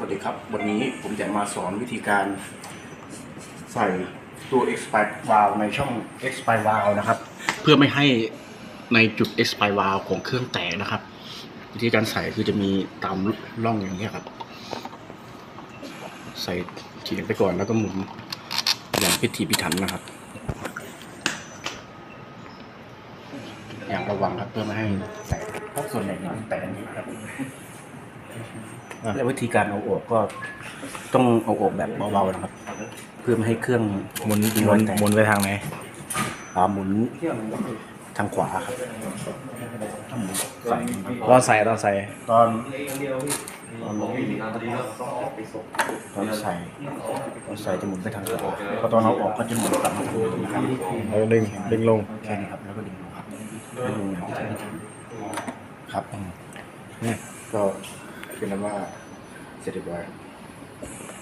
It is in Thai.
วัสดีครับ วันนี้ผมจะมาสอนวิธีการใส่ตัว expire valve ในช่อง expire valve นะครับ เพื่อไม่ให้ในจุด expire valve ของเครื่องแตกนะครับ วิธีการใส่คือจะมีตามร่องอย่างนี้ครับ ใส่เฉียงไปก่อนแล้วก็หมุนอย่างพิถีพิถันนะครับ อย่างระวังครับเพื่อไม่ให้แตกเพราะส่วนใหญ่มันแตกอย่างนี้ครับ และวิธีการเอาออกก็ต้องเอาออกแบบเบาๆนะครับ เพื่อไม่ให้เครื่องหมุนหรมุอยนแตกหมุนไปทางไหนอ่าหมุนทางขวาครับถ้าหมุนใส่ตอนใส่ตอนใส่ตอนตอนตอนใส่ตอนใส่จะหมุนไปทางขวาพอตอนเอาออกก็จะหมุนกลับมาทางเดิมนะครับแล้วดึงดึงลงแค่นี้ครับแล้วก็ดึงลงครับดึงลงอย่างที่จะทำครับเนี่ยก็เป็นนั้นว่าเสร็จเรียบร้ อย